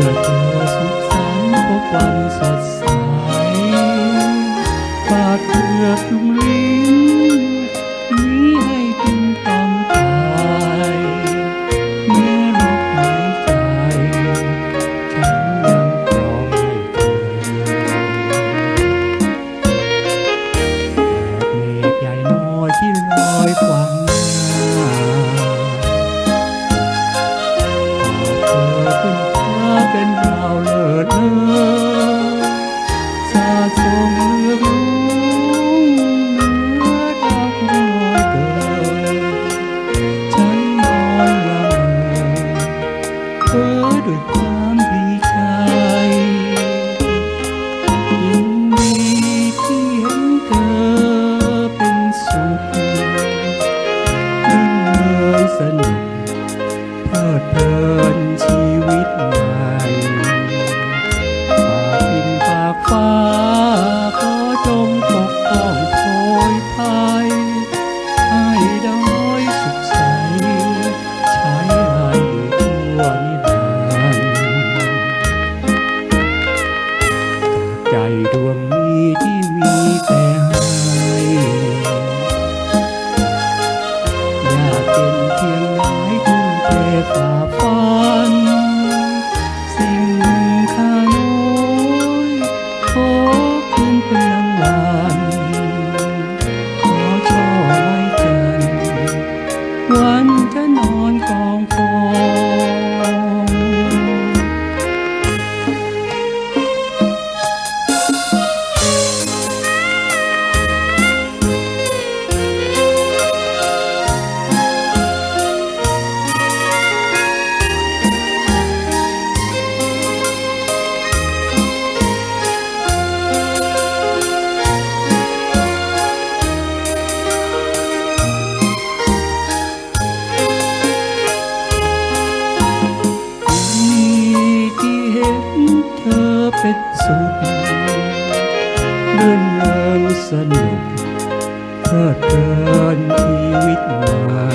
Gracias. ดเพลินชีวิตใหม่ฝากดินฝากฟ้า ขอจงปกป้องโพยภัยให้ดาวน้อยสุขใส ใช้รายอยู่ทั่วนิรันดร์ใจดวงนี้ที่มีแต่ รื่อนเริงสนุกเพื่อเพลินชีวิตใหม่